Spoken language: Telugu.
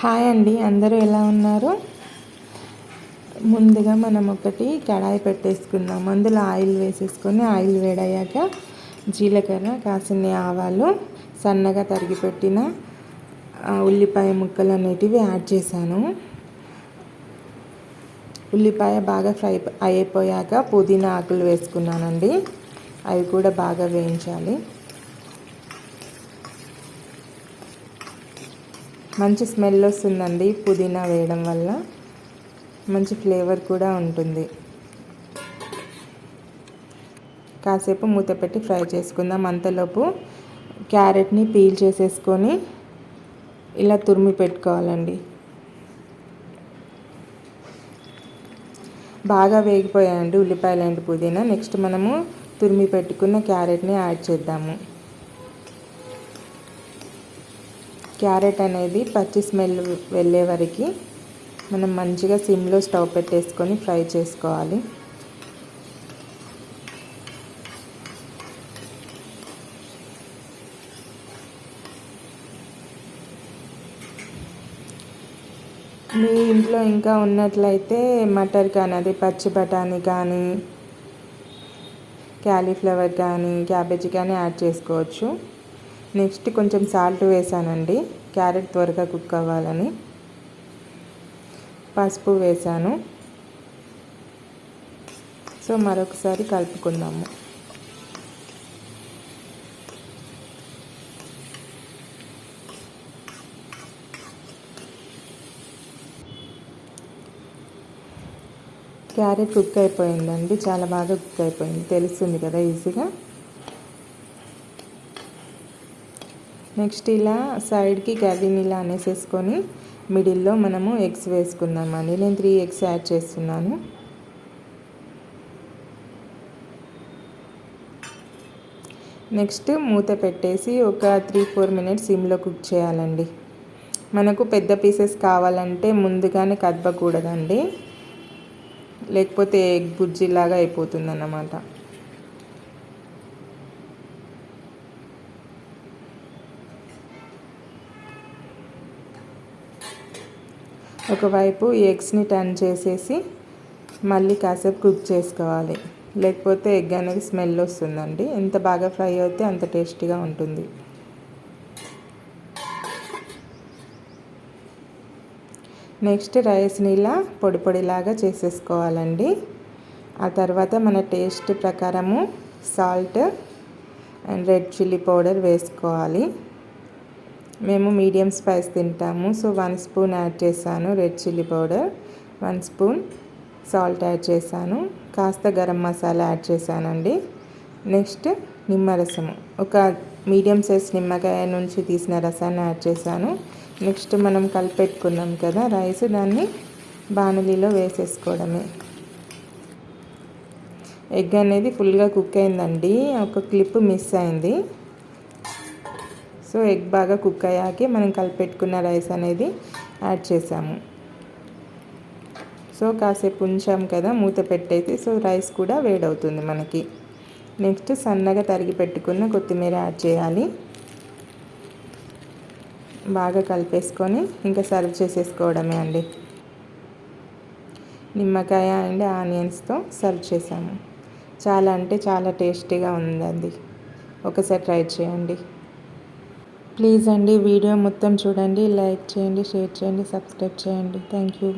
హాయ్ అండి అందరూ ఎలా ఉన్నారు? ముందుగా మనం ఒకటి కడాయి పెట్టేసుకున్నాం అందులో ఆయిల్ వేసేసుకొని ఆయిల్ వేడయ్యాక జీలకర్ర కాసిన ఆవాలు సన్నగా తరిగి పెట్టిన ఉల్లిపాయ ముక్కలు అనేటివి యాడ్ చేశాను. ఉల్లిపాయ బాగా ఫ్రై అయిపోయాక పుదీనా ఆకులు వేసుకున్నానండి. అవి కూడా బాగా వేయించాలి. మంచి స్మెల్ వస్తుందండి పుదీనా వేయడం వల్ల. మంచి ఫ్లేవర్ కూడా ఉంటుంది. కాసేపు మూత పెట్టి ఫ్రై చేసుకుందాం. అంతలోపు క్యారెట్ని పీల్ చేసేసుకొని ఇలా తురిమి పెట్టుకోవాలండి. బాగా వేగిపోయాయండి ఉల్లిపాయలు అండి పుదీనా. నెక్స్ట్ మనము తురిమి పెట్టుకున్న క్యారెట్ని యాడ్ చేద్దాము. క్యారెట్ అనేది పచ్చి స్మెల్ వెళ్ళే వరకు మనం మంచిగా సిమ్లో స్టవ్ పెట్టేసుకొని ఫ్రై చేసుకోవాలి. మీ ఇంట్లో ఇంకా ఉన్నట్లయితే మటర్ కానీ అది పచ్చి బఠానీ కానీ క్యాలీఫ్లవర్ కానీ క్యాబేజీ కానీ యాడ్ చేసుకోవచ్చు. నెక్స్ట్ కొంచెం సాల్ట్ వేసానండి. క్యారెట్ త్వరగా కుక్ అవ్వాలని. పసుపు వేసాను. సో మరొకసారి కలుపుకుందాము. క్యారెట్ కుక్ అయిపోయిందండి. చాలా బాగా కుక్ అయిపోయింది. తెలుస్తుంది కదా ఈజీగా. నెక్స్ట్ ఇలా సైడ్కి కర్రీని ఇలా అనేసేసుకొని మిడిల్లో మనము ఎగ్స్ వేసుకుందామండి నేను త్రీ ఎగ్స్ యాడ్ చేస్తున్నాను. నెక్స్ట్ మూత పెట్టేసి ఒక త్రీ ఫోర్ మినిట్స్ సిమ్లో కుక్ చేయాలండి. మనకు పెద్ద పీసెస్ కావాలంటే ముందుగానే కదపకూడదండి. లేకపోతే ఎగ్ బుజ్జిలాగా అయిపోతుంది అన్నమాట ఒకవైపు ఎగ్స్ని టర్న్ చేసేసి మళ్ళీ కాసేపు కుక్ చేసుకోవాలి. లేకపోతే ఎగ్ అనేది స్మెల్ వస్తుందండి. ఎంత బాగా ఫ్రై అయితే అంత టేస్టీగా ఉంటుంది. నెక్స్ట్ రైస్ని ఇలా పొడి పొడిలాగా చేసేసుకోవాలండి. ఆ తర్వాత మన టేస్ట్ ప్రకారము salt and red chilli powder వేసుకోవాలి. మేము మీడియం స్పైస్ తింటాము. సో వన్ స్పూన్ యాడ్ చేశాను red chilli powder. One spoon salt add చేశాను. కాస్త గరం మసాలా యాడ్ చేశానండి. నెక్స్ట్ నిమ్మరసము. ఒక మీడియం సైజ్ నిమ్మకాయ నుంచి తీసిన రసాన్ని యాడ్ చేశాను. నెక్స్ట్ మనం కలిపెట్టుకున్నాం కదా రైస్ దాన్ని బాణలిలో వేసేసుకోవడమే. ఎగ్ అనేది ఫుల్గా కుక్ అయిందండి. ఒక క్లిప్ మిస్ అయింది. సో ఎగ్ బాగా కుక్ అయ్యాకే మనం కలిపెట్టుకున్న రైస్ అనేది యాడ్ చేసాము. సో కాసేపు ఉంచాం కదా మూత పెట్టేసి సో రైస్ కూడా వేడవుతుంది మనకి. నెక్స్ట్ సన్నగా తరిగి పెట్టుకున్న కొత్తిమీర యాడ్ చేయాలి. బాగా కలిపేసుకొని ఇంకా సర్వ్ చేసేసుకోవడమే అండి. నిమ్మకాయ అండ్ ఆనియన్స్తో సర్వ్ చేసాము. చాలా అంటే చాలా టేస్టీగా ఉందండి. ఒకసారి ట్రై చేయండి. ప్లీజ్ అండి వీడియో మొత్తం చూడండి లైక్ చేయండి షేర్ చేయండి సబ్స్క్రైబ్ చేయండి. Thank you.